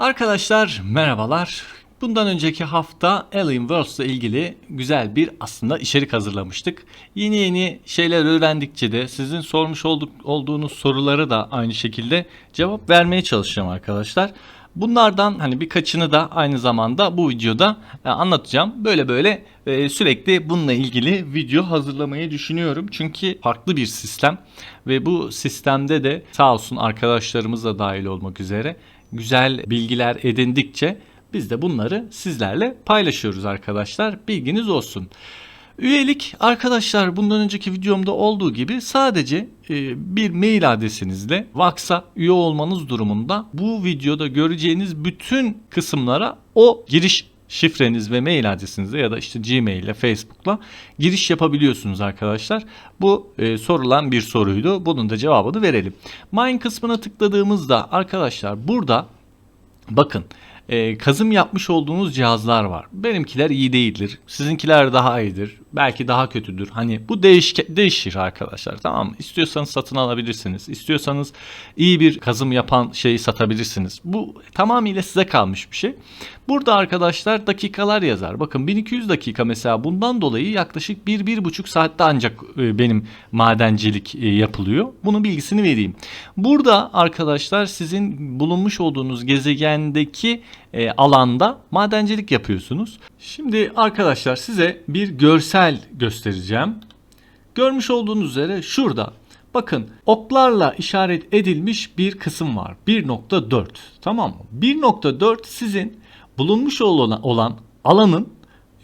Arkadaşlar merhabalar. Bundan önceki hafta Alien Worlds ile ilgili güzel bir aslında içerik hazırlamıştık. Yeni yeni şeyler öğrendikçe de sizin sormuş olduk, olduğunuz soruları da aynı şekilde cevap vermeye çalışacağım arkadaşlar. Bunlardan hani birkaçını da aynı zamanda bu videoda e, anlatacağım. Böyle böyle e, sürekli bununla ilgili video hazırlamayı düşünüyorum. Çünkü farklı bir sistem ve bu sistemde de sağ olsun arkadaşlarımız da dahil olmak üzere güzel bilgiler edindikçe biz de bunları sizlerle paylaşıyoruz arkadaşlar. Bilginiz olsun. Üyelik arkadaşlar bundan önceki videomda olduğu gibi sadece e, bir mail adresinizle Vax'a üye olmanız durumunda bu videoda göreceğiniz bütün kısımlara o giriş şifreniz ve mail adresinizle ya da işte Gmail ile Facebook'la giriş yapabiliyorsunuz arkadaşlar. Bu e, sorulan bir soruydu. Bunun da cevabını verelim. Mine kısmına tıkladığımızda arkadaşlar burada bakın e, kazım yapmış olduğunuz cihazlar var. Benimkiler iyi değildir. Sizinkiler daha iyidir. Belki daha kötüdür. Hani bu değişke, değişir arkadaşlar. Tamam mı? İstiyorsanız satın alabilirsiniz. İstiyorsanız iyi bir kazım yapan şeyi satabilirsiniz. Bu tamamıyla size kalmış bir şey. Burada arkadaşlar dakikalar yazar. Bakın 1200 dakika mesela bundan dolayı yaklaşık 1-1,5 saatte ancak e, benim madencilik e, yapılıyor. Bunun bilgisini vereyim. Burada arkadaşlar sizin bulunmuş olduğunuz gezegendeki e, alanda madencilik yapıyorsunuz. Şimdi arkadaşlar size bir görsel göstereceğim. Görmüş olduğunuz üzere şurada bakın oklarla işaret edilmiş bir kısım var. 1.4 tamam mı? 1.4 sizin bulunmuş olan, olan alanın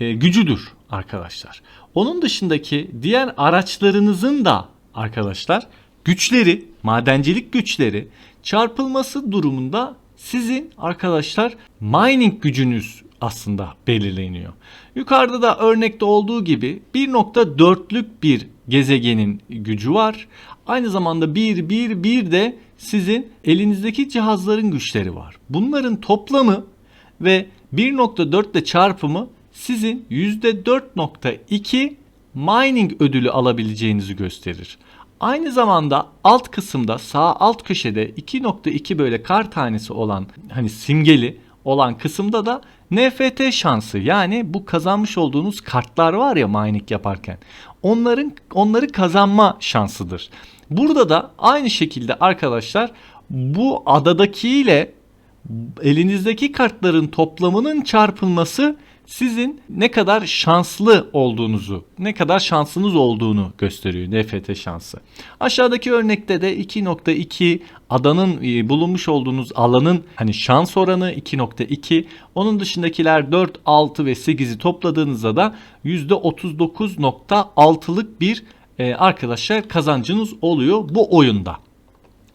e, gücüdür arkadaşlar. Onun dışındaki diğer araçlarınızın da arkadaşlar güçleri, madencilik güçleri çarpılması durumunda sizin arkadaşlar mining gücünüz aslında belirleniyor. Yukarıda da örnekte olduğu gibi 1.4'lük bir gezegenin gücü var. Aynı zamanda 1 1 1 de sizin elinizdeki cihazların güçleri var. Bunların toplamı ve 1.4 ile çarpımı sizin %4.2 mining ödülü alabileceğinizi gösterir. Aynı zamanda alt kısımda sağ alt köşede 2.2 böyle kar tanesi olan hani simgeli olan kısımda da NFT şansı yani bu kazanmış olduğunuz kartlar var ya mining yaparken onların onları kazanma şansıdır. Burada da aynı şekilde arkadaşlar bu adadakiyle elinizdeki kartların toplamının çarpılması sizin ne kadar şanslı olduğunuzu, ne kadar şansınız olduğunu gösteriyor NFT şansı. Aşağıdaki örnekte de 2.2 adanın e, bulunmuş olduğunuz alanın hani şans oranı 2.2. Onun dışındakiler 4, 6 ve 8'i topladığınızda da %39.6'lık bir e, arkadaşlar kazancınız oluyor bu oyunda.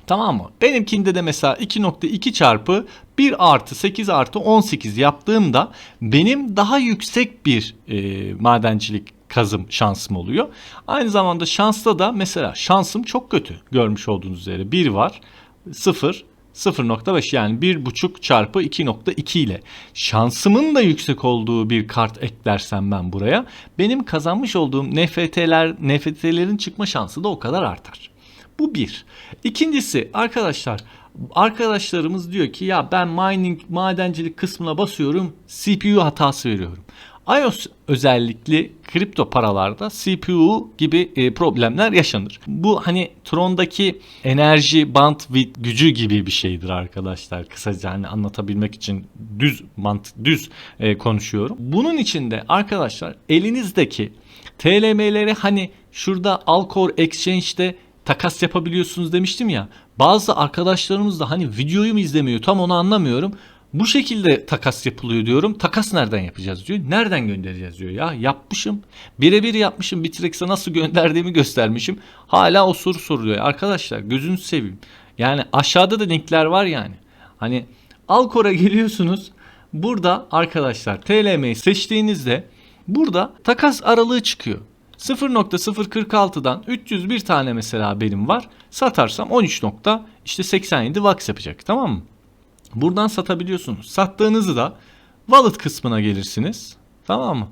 Tamam mı? Benimkinde de mesela 2.2 çarpı 1 artı 8 artı 18 yaptığımda benim daha yüksek bir e, madencilik kazım şansım oluyor. Aynı zamanda şansta da mesela şansım çok kötü. Görmüş olduğunuz üzere 1 var 0 0.5 yani 1.5 çarpı 2.2 ile şansımın da yüksek olduğu bir kart eklersem ben buraya benim kazanmış olduğum NFT'ler NFT'lerin çıkma şansı da o kadar artar. Bu bir. İkincisi arkadaşlar arkadaşlarımız diyor ki ya ben mining madencilik kısmına basıyorum CPU hatası veriyorum. iOS özellikli kripto paralarda CPU gibi e, problemler yaşanır. Bu hani Tron'daki enerji bandwidth gücü gibi bir şeydir arkadaşlar. Kısaca hani anlatabilmek için düz mantık düz e, konuşuyorum. Bunun içinde arkadaşlar elinizdeki TLM'leri hani şurada Alcor Exchange'de takas yapabiliyorsunuz demiştim ya. Bazı arkadaşlarımız da hani videoyu mu izlemiyor tam onu anlamıyorum. Bu şekilde takas yapılıyor diyorum. Takas nereden yapacağız diyor. Nereden göndereceğiz diyor. Ya yapmışım. Birebir yapmışım. Bitrex'e nasıl gönderdiğimi göstermişim. Hala o soru soruluyor. Arkadaşlar gözünüzü seveyim. Yani aşağıda da linkler var yani. Hani Alcor'a geliyorsunuz. Burada arkadaşlar TLM'yi seçtiğinizde burada takas aralığı çıkıyor. 0.046'dan 301 tane mesela benim var. Satarsam 13. işte 87 wax yapacak tamam mı? Buradan satabiliyorsunuz. Sattığınızı da wallet kısmına gelirsiniz. Tamam mı?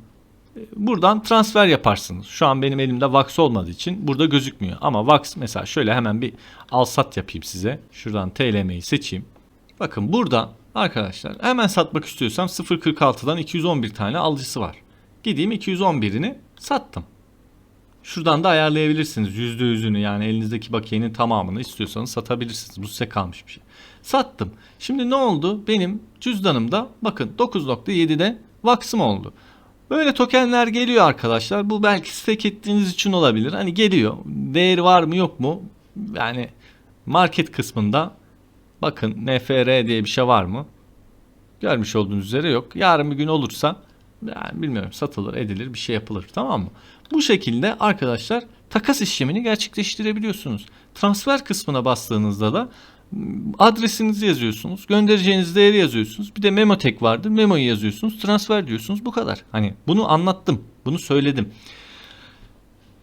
Buradan transfer yaparsınız. Şu an benim elimde wax olmadığı için burada gözükmüyor. Ama wax mesela şöyle hemen bir al sat yapayım size. Şuradan TLM'yi seçeyim. Bakın burada Arkadaşlar hemen satmak istiyorsam 0.46'dan 211 tane alıcısı var. Gideyim 211'ini sattım. Şuradan da ayarlayabilirsiniz %100'ünü yani elinizdeki bakiyenin tamamını istiyorsanız satabilirsiniz. Bu size kalmış bir şey. Sattım. Şimdi ne oldu? Benim cüzdanımda bakın 9.7'de Vax'ım oldu. Böyle tokenler geliyor arkadaşlar. Bu belki stake ettiğiniz için olabilir. Hani geliyor. Değeri var mı yok mu? Yani market kısmında bakın NFR diye bir şey var mı? Görmüş olduğunuz üzere yok. Yarın bir gün olursa yani bilmiyorum satılır edilir bir şey yapılır tamam mı? Bu şekilde arkadaşlar takas işlemini gerçekleştirebiliyorsunuz. Transfer kısmına bastığınızda da m, adresinizi yazıyorsunuz. Göndereceğiniz değeri yazıyorsunuz. Bir de memo tek vardır. Memoyu yazıyorsunuz. Transfer diyorsunuz. Bu kadar. Hani bunu anlattım. Bunu söyledim.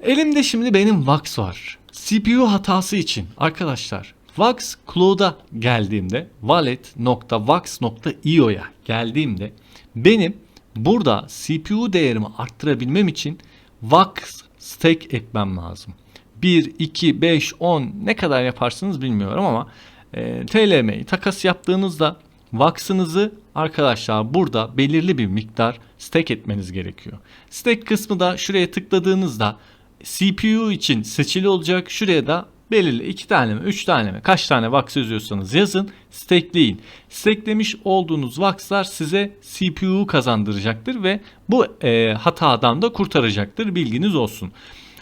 Elimde şimdi benim Vax var. CPU hatası için arkadaşlar Vax Cloud'a geldiğimde wallet.vax.io'ya geldiğimde benim burada CPU değerimi arttırabilmem için Vax stake etmem lazım. 1, 2, 5, 10 ne kadar yaparsınız bilmiyorum ama e, TLM'yi takas yaptığınızda Vax'ınızı arkadaşlar burada belirli bir miktar stake etmeniz gerekiyor. Stake kısmı da şuraya tıkladığınızda CPU için seçili olacak. Şuraya da belirli 2 tane mi 3 tane mi kaç tane Vax yazıyorsanız yazın stakeleyin. Stakelemiş olduğunuz Vax'lar size CPU kazandıracaktır ve bu e, hatadan da kurtaracaktır bilginiz olsun.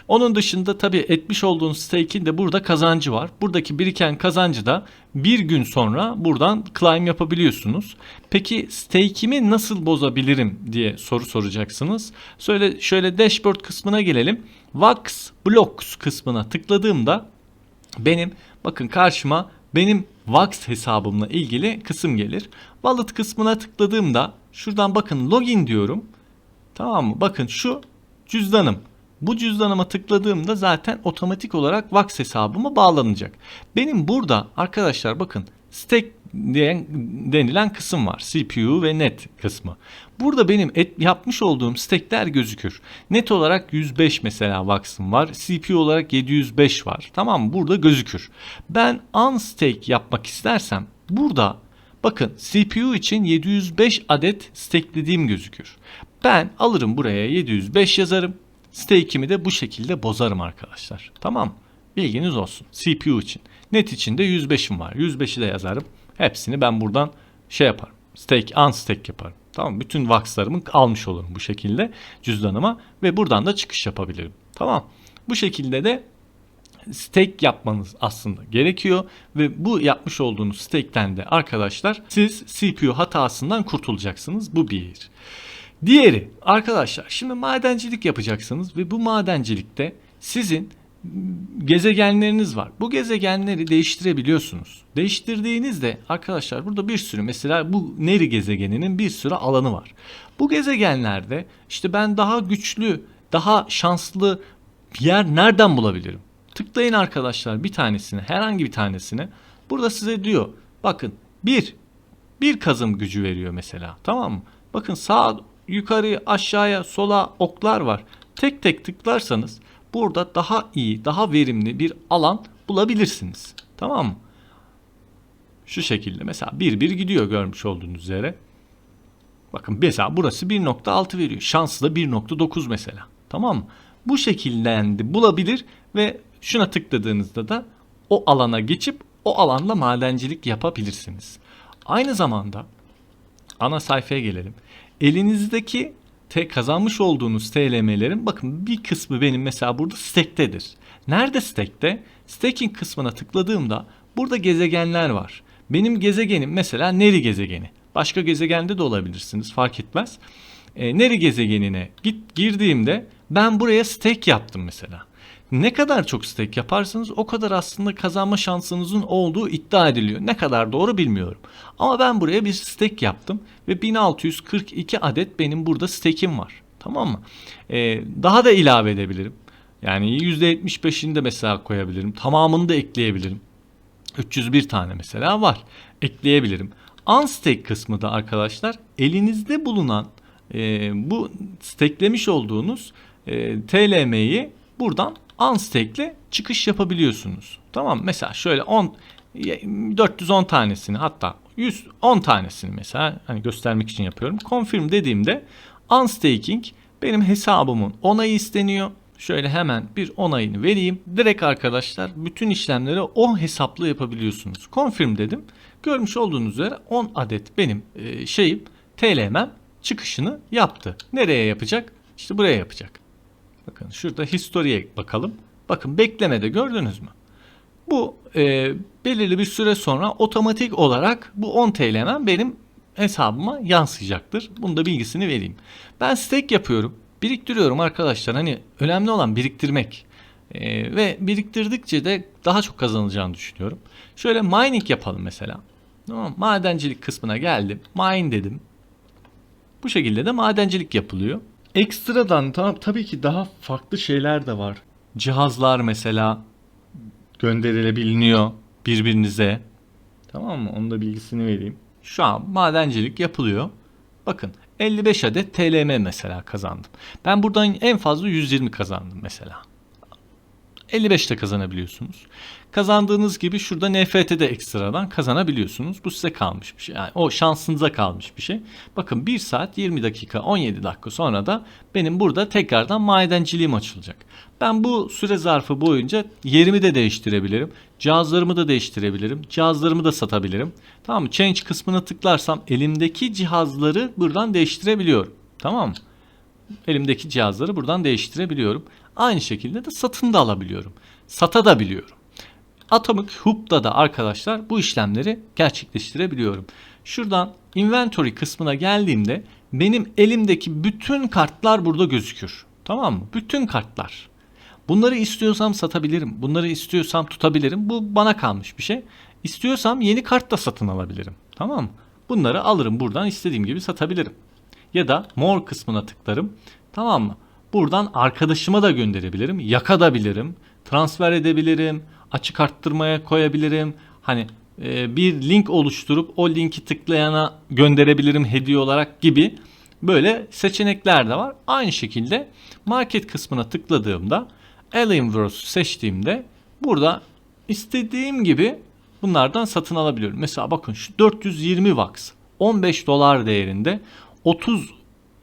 Onun dışında tabii etmiş olduğunuz stake'in de burada kazancı var. Buradaki biriken kazancı da bir gün sonra buradan claim yapabiliyorsunuz. Peki stake'imi nasıl bozabilirim diye soru soracaksınız. Şöyle, şöyle dashboard kısmına gelelim. Vax Blocks kısmına tıkladığımda benim bakın karşıma benim Vax hesabımla ilgili kısım gelir. Wallet kısmına tıkladığımda şuradan bakın login diyorum. Tamam mı? Bakın şu cüzdanım. Bu cüzdanıma tıkladığımda zaten otomatik olarak Vax hesabıma bağlanacak. Benim burada arkadaşlar bakın stake denilen kısım var. CPU ve net kısmı. Burada benim et, yapmış olduğum stake'ler gözükür. Net olarak 105 mesela Vax'ım var. CPU olarak 705 var. Tamam? Burada gözükür. Ben unstake yapmak istersem burada bakın CPU için 705 adet stakelediğim gözükür. Ben alırım buraya 705 yazarım. Stake'imi de bu şekilde bozarım arkadaşlar. Tamam Bilginiz olsun. CPU için. Net için de 105'im var. 105'i de yazarım. Hepsini ben buradan şey yaparım. Stake, unstake yaparım. Tamam Bütün vaxlarımı almış olurum bu şekilde cüzdanıma ve buradan da çıkış yapabilirim. Tamam. Bu şekilde de stake yapmanız aslında gerekiyor ve bu yapmış olduğunuz stake'ten de arkadaşlar siz CPU hatasından kurtulacaksınız. Bu bir. Diğeri arkadaşlar şimdi madencilik yapacaksınız ve bu madencilikte sizin gezegenleriniz var. Bu gezegenleri değiştirebiliyorsunuz. Değiştirdiğinizde arkadaşlar burada bir sürü mesela bu Neri gezegeninin bir sürü alanı var. Bu gezegenlerde işte ben daha güçlü, daha şanslı bir yer nereden bulabilirim? Tıklayın arkadaşlar bir tanesine, herhangi bir tanesine. Burada size diyor bakın bir, bir kazım gücü veriyor mesela tamam mı? Bakın sağ yukarı aşağıya sola oklar var. Tek tek tıklarsanız burada daha iyi, daha verimli bir alan bulabilirsiniz. Tamam mı? Şu şekilde mesela bir bir gidiyor görmüş olduğunuz üzere. Bakın mesela burası 1.6 veriyor. Şanslı da 1.9 mesela. Tamam mı? Bu şekilde bulabilir ve şuna tıkladığınızda da o alana geçip o alanda madencilik yapabilirsiniz. Aynı zamanda ana sayfaya gelelim. Elinizdeki te kazanmış olduğunuz TLM'lerin bakın bir kısmı benim mesela burada stack'tedir. Nerede stack'te? Staking kısmına tıkladığımda burada gezegenler var. Benim gezegenim mesela Neri gezegeni. Başka gezegende de olabilirsiniz fark etmez. E, Neri gezegenine git girdiğimde ben buraya stake yaptım mesela. Ne kadar çok stake yaparsanız o kadar aslında kazanma şansınızın olduğu iddia ediliyor. Ne kadar doğru bilmiyorum. Ama ben buraya bir stake yaptım ve 1642 adet benim burada stake'im var. Tamam mı? Ee, daha da ilave edebilirim. Yani %75'ini de mesela koyabilirim. Tamamını da ekleyebilirim. 301 tane mesela var. Ekleyebilirim. Unstake kısmı da arkadaşlar elinizde bulunan e, bu stakelemiş olduğunuz e, TLM'yi buradan unstake'le çıkış yapabiliyorsunuz. Tamam Mesela şöyle 10 410 tanesini hatta 100 10 tanesini mesela hani göstermek için yapıyorum. Confirm dediğimde unstaking benim hesabımın onayı isteniyor. Şöyle hemen bir onayını vereyim. Direkt arkadaşlar bütün işlemleri o hesapla yapabiliyorsunuz. Confirm dedim. Görmüş olduğunuz üzere 10 adet benim e, şeyim TLM'm çıkışını yaptı. Nereye yapacak? İşte buraya yapacak. Bakın şurada history'e bakalım. Bakın beklemede gördünüz mü? Bu e, belirli bir süre sonra otomatik olarak bu 10 TL'm benim hesabıma yansıyacaktır. Bunu da bilgisini vereyim. Ben stake yapıyorum. Biriktiriyorum arkadaşlar. Hani önemli olan biriktirmek. E, ve biriktirdikçe de daha çok kazanılacağını düşünüyorum. Şöyle mining yapalım mesela. Tamam, madencilik kısmına geldim. Mine dedim. Bu şekilde de madencilik yapılıyor. Ekstradan ta- tabii ki daha farklı şeyler de var. Cihazlar mesela gönderilebiliyor birbirinize. Tamam mı? Onun da bilgisini vereyim. Şu an madencilik yapılıyor. Bakın 55 adet TLM mesela kazandım. Ben buradan en fazla 120 kazandım mesela. 55 de kazanabiliyorsunuz. Kazandığınız gibi şurada NFT'de ekstradan kazanabiliyorsunuz. Bu size kalmış bir şey. Yani o şansınıza kalmış bir şey. Bakın 1 saat 20 dakika 17 dakika sonra da benim burada tekrardan madenciliğim açılacak. Ben bu süre zarfı boyunca yerimi de değiştirebilirim. Cihazlarımı da değiştirebilirim. Cihazlarımı da satabilirim. Tamam mı? Change kısmına tıklarsam elimdeki cihazları buradan değiştirebiliyorum. Tamam mı? Elimdeki cihazları buradan değiştirebiliyorum. Aynı şekilde de satın da alabiliyorum. Sata da biliyorum. Atomic Hub'da da arkadaşlar bu işlemleri gerçekleştirebiliyorum. Şuradan inventory kısmına geldiğimde benim elimdeki bütün kartlar burada gözükür. Tamam mı? Bütün kartlar. Bunları istiyorsam satabilirim. Bunları istiyorsam tutabilirim. Bu bana kalmış bir şey. İstiyorsam yeni kart da satın alabilirim. Tamam mı? Bunları alırım buradan istediğim gibi satabilirim. Ya da more kısmına tıklarım. Tamam mı? Buradan arkadaşıma da gönderebilirim. Yakadabilirim. Transfer edebilirim. Açık arttırmaya koyabilirim. Hani e, bir link oluşturup o linki tıklayana gönderebilirim hediye olarak gibi böyle seçenekler de var. Aynı şekilde market kısmına tıkladığımda Alienverse seçtiğimde burada istediğim gibi bunlardan satın alabiliyorum. Mesela bakın şu 420 wax 15 dolar değerinde 30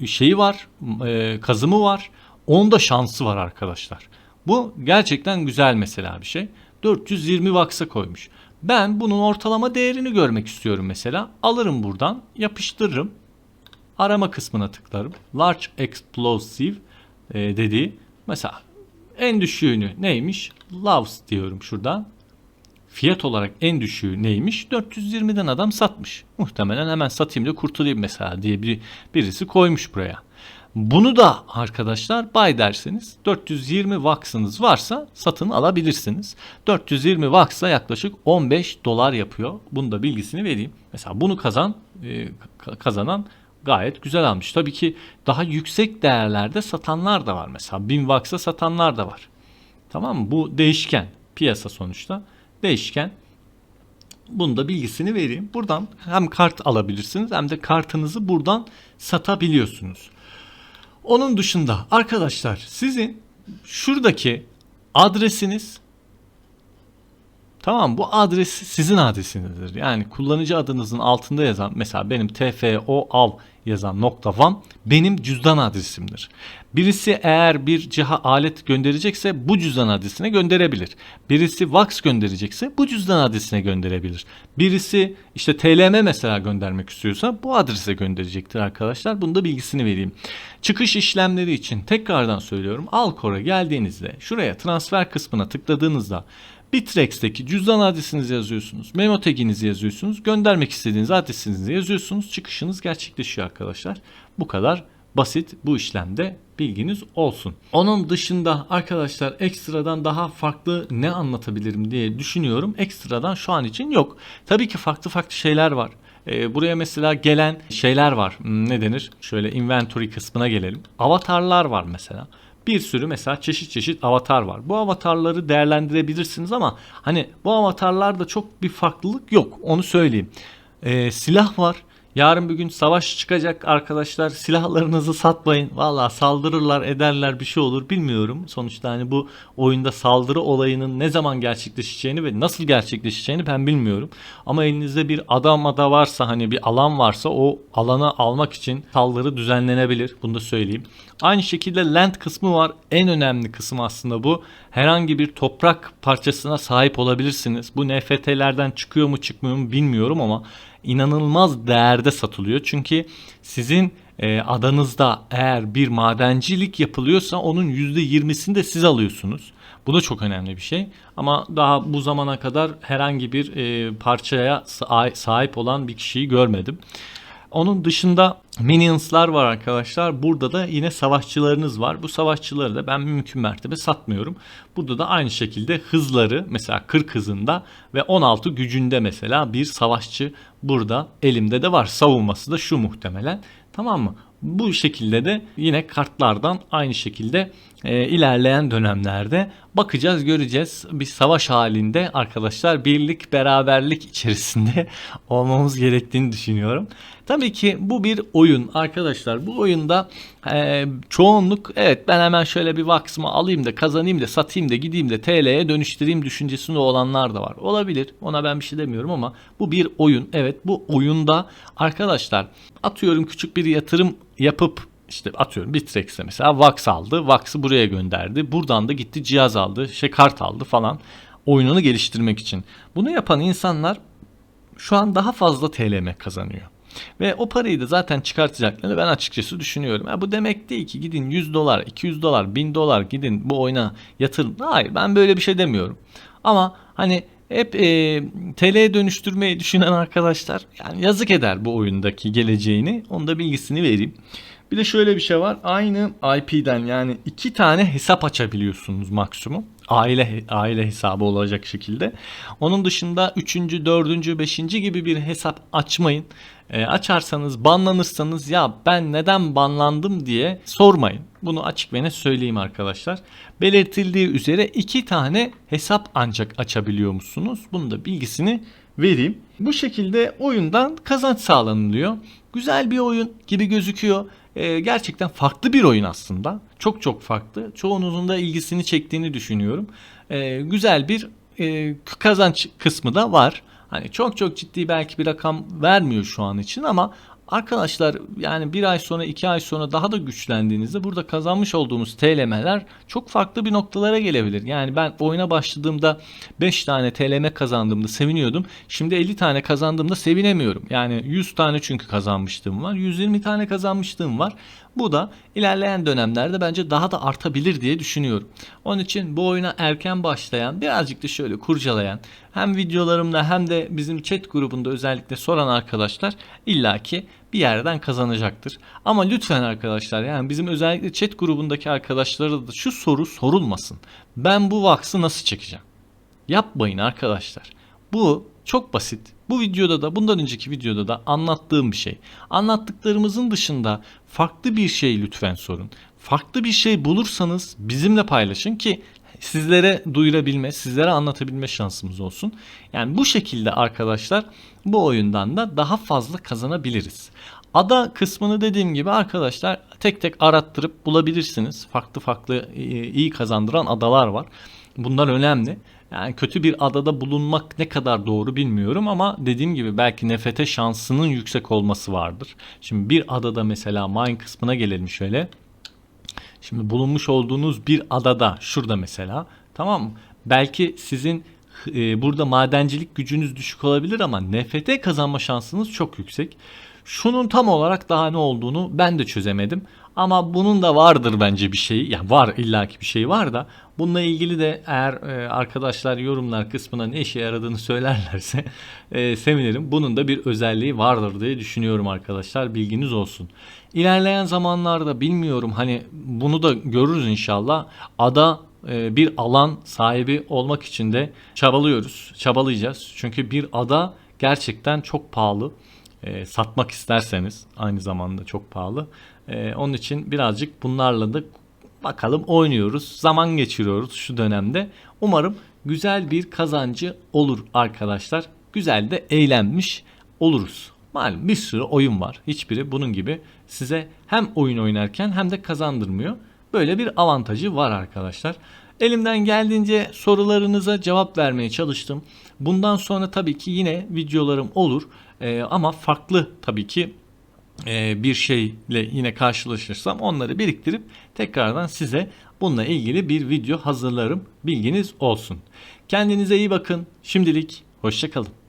şeyi var e, kazımı var 10 da şansı var arkadaşlar. Bu gerçekten güzel mesela bir şey. 420 waks'a koymuş. Ben bunun ortalama değerini görmek istiyorum mesela. Alırım buradan yapıştırırım. Arama kısmına tıklarım. Large Explosive e, dediği mesela en düşüğünü neymiş? Loves diyorum şuradan. Fiyat olarak en düşüğü neymiş? 420'den adam satmış. Muhtemelen hemen satayım da kurtulayım mesela diye bir, birisi koymuş buraya. Bunu da arkadaşlar buy derseniz 420 waksınız varsa satın alabilirsiniz. 420 waksla yaklaşık 15 dolar yapıyor. Bunu da bilgisini vereyim. Mesela bunu kazan e, kazanan gayet güzel almış. Tabii ki daha yüksek değerlerde satanlar da var. Mesela 1000 waks'a satanlar da var. Tamam mı? Bu değişken. Piyasa sonuçta değişken. Bunu da bilgisini vereyim. Buradan hem kart alabilirsiniz hem de kartınızı buradan satabiliyorsunuz. Onun dışında arkadaşlar sizin şuradaki adresiniz Tamam bu adres sizin adresinizdir. Yani kullanıcı adınızın altında yazan mesela benim tfo av yazan nokta vam benim cüzdan adresimdir. Birisi eğer bir ciha alet gönderecekse bu cüzdan adresine gönderebilir. Birisi Vax gönderecekse bu cüzdan adresine gönderebilir. Birisi işte TLM mesela göndermek istiyorsa bu adrese gönderecektir arkadaşlar. Bunu da bilgisini vereyim. Çıkış işlemleri için tekrardan söylüyorum. Alcor'a geldiğinizde şuraya transfer kısmına tıkladığınızda Bitrex'teki cüzdan adresinizi yazıyorsunuz. Memo taginizi yazıyorsunuz. Göndermek istediğiniz adresinizi yazıyorsunuz. Çıkışınız gerçekleşiyor arkadaşlar. Bu kadar basit bu işlemde bilginiz olsun. Onun dışında arkadaşlar ekstradan daha farklı ne anlatabilirim diye düşünüyorum. Ekstradan şu an için yok. Tabii ki farklı farklı şeyler var. Ee, buraya mesela gelen şeyler var. Hmm, ne denir? Şöyle inventory kısmına gelelim. Avatarlar var mesela bir sürü mesela çeşit çeşit avatar var. Bu avatarları değerlendirebilirsiniz ama hani bu avatarlarda çok bir farklılık yok onu söyleyeyim. Ee, silah var. Yarın bir gün savaş çıkacak arkadaşlar silahlarınızı satmayın. Valla saldırırlar ederler bir şey olur bilmiyorum. Sonuçta hani bu oyunda saldırı olayının ne zaman gerçekleşeceğini ve nasıl gerçekleşeceğini ben bilmiyorum. Ama elinizde bir adam ada varsa hani bir alan varsa o alanı almak için saldırı düzenlenebilir. Bunu da söyleyeyim. Aynı şekilde land kısmı var. En önemli kısım aslında bu. Herhangi bir toprak parçasına sahip olabilirsiniz. Bu NFT'lerden çıkıyor mu çıkmıyor mu bilmiyorum ama inanılmaz değerde satılıyor. Çünkü sizin e, adanızda eğer bir madencilik yapılıyorsa onun %20'sini de siz alıyorsunuz. Bu da çok önemli bir şey. Ama daha bu zamana kadar herhangi bir e, parçaya sahip olan bir kişiyi görmedim. Onun dışında minionslar var arkadaşlar. Burada da yine savaşçılarınız var. Bu savaşçıları da ben mümkün mertebe satmıyorum. Burada da aynı şekilde hızları mesela 40 hızında ve 16 gücünde mesela bir savaşçı burada elimde de var. Savunması da şu muhtemelen. Tamam mı? Bu şekilde de yine kartlardan aynı şekilde e, ilerleyen dönemlerde bakacağız göreceğiz. Bir savaş halinde arkadaşlar birlik beraberlik içerisinde olmamız gerektiğini düşünüyorum. Tabii ki bu bir oyun arkadaşlar. Bu oyunda e, çoğunluk evet ben hemen şöyle bir vaksımı alayım da kazanayım da satayım da gideyim de TL'ye dönüştüreyim düşüncesinde olanlar da var. Olabilir ona ben bir şey demiyorum ama bu bir oyun. Evet bu oyunda arkadaşlar atıyorum küçük bir yatırım yapıp işte atıyorum Bitrex'e mesela Vax aldı. Vax'ı buraya gönderdi. Buradan da gitti cihaz aldı. Şey kart aldı falan. Oyununu geliştirmek için. Bunu yapan insanlar şu an daha fazla TLM kazanıyor. Ve o parayı da zaten çıkartacaklarını ben açıkçası düşünüyorum. Ya bu demek değil ki gidin 100 dolar, 200 dolar, 1000 dolar gidin bu oyuna yatırın. Hayır ben böyle bir şey demiyorum. Ama hani hep e, TL'ye dönüştürmeyi düşünen arkadaşlar yani yazık eder bu oyundaki geleceğini. Onun da bilgisini vereyim. Bir de şöyle bir şey var. Aynı IP'den yani iki tane hesap açabiliyorsunuz maksimum. Aile aile hesabı olacak şekilde. Onun dışında üçüncü, dördüncü, beşinci gibi bir hesap açmayın. E, açarsanız banlanırsanız ya ben neden banlandım diye sormayın. Bunu açık ve net söyleyeyim arkadaşlar. Belirtildiği üzere iki tane hesap ancak açabiliyor musunuz? Bunun da bilgisini vereyim. Bu şekilde oyundan kazanç sağlanılıyor. Güzel bir oyun gibi gözüküyor. Ee, gerçekten farklı bir oyun aslında. Çok çok farklı. Çoğunuzun da ilgisini çektiğini düşünüyorum. Ee, güzel bir e, kazanç kısmı da var. Hani çok çok ciddi belki bir rakam vermiyor şu an için ama Arkadaşlar yani bir ay sonra iki ay sonra daha da güçlendiğinizde burada kazanmış olduğumuz TLM'ler çok farklı bir noktalara gelebilir. Yani ben oyuna başladığımda 5 tane TLM kazandığımda seviniyordum. Şimdi 50 tane kazandığımda sevinemiyorum. Yani 100 tane çünkü kazanmıştım var. 120 tane kazanmışlığım var. Bu da ilerleyen dönemlerde bence daha da artabilir diye düşünüyorum. Onun için bu oyuna erken başlayan, birazcık da şöyle kurcalayan, hem videolarımda hem de bizim chat grubunda özellikle soran arkadaşlar illaki bir yerden kazanacaktır. Ama lütfen arkadaşlar yani bizim özellikle chat grubundaki arkadaşlara da şu soru sorulmasın. Ben bu vaksı nasıl çekeceğim? Yapmayın arkadaşlar. Bu çok basit. Bu videoda da bundan önceki videoda da anlattığım bir şey. Anlattıklarımızın dışında farklı bir şey lütfen sorun. Farklı bir şey bulursanız bizimle paylaşın ki sizlere duyurabilme, sizlere anlatabilme şansımız olsun. Yani bu şekilde arkadaşlar bu oyundan da daha fazla kazanabiliriz. Ada kısmını dediğim gibi arkadaşlar tek tek arattırıp bulabilirsiniz. Farklı farklı e, iyi kazandıran adalar var. Bunlar önemli. Yani kötü bir adada bulunmak ne kadar doğru bilmiyorum ama dediğim gibi belki nefete şansının yüksek olması vardır. Şimdi bir adada mesela mine kısmına gelelim şöyle. Şimdi bulunmuş olduğunuz bir adada şurada mesela tamam mı? Belki sizin e, burada madencilik gücünüz düşük olabilir ama NFT kazanma şansınız çok yüksek. Şunun tam olarak daha ne olduğunu ben de çözemedim. Ama bunun da vardır bence bir şey. Yani var illaki bir şey var da bununla ilgili de eğer e, arkadaşlar yorumlar kısmına ne işe yaradığını söylerlerse e, sevinirim. Bunun da bir özelliği vardır diye düşünüyorum arkadaşlar. Bilginiz olsun. İlerleyen zamanlarda bilmiyorum hani bunu da görürüz inşallah. Ada e, bir alan sahibi olmak için de çabalıyoruz. Çabalayacağız. Çünkü bir ada gerçekten çok pahalı. E, satmak isterseniz aynı zamanda çok pahalı. E, onun için birazcık bunlarla da bakalım oynuyoruz. Zaman geçiriyoruz şu dönemde. Umarım güzel bir kazancı olur arkadaşlar. Güzel de eğlenmiş oluruz. Malum bir sürü oyun var. Hiçbiri bunun gibi size hem oyun oynarken hem de kazandırmıyor. Böyle bir avantajı var arkadaşlar. Elimden geldiğince sorularınıza cevap vermeye çalıştım. Bundan sonra tabii ki yine videolarım olur. Ee, ama farklı tabii ki e, bir şeyle yine karşılaşırsam onları biriktirip tekrardan size bununla ilgili bir video hazırlarım. Bilginiz olsun. Kendinize iyi bakın. Şimdilik hoşçakalın.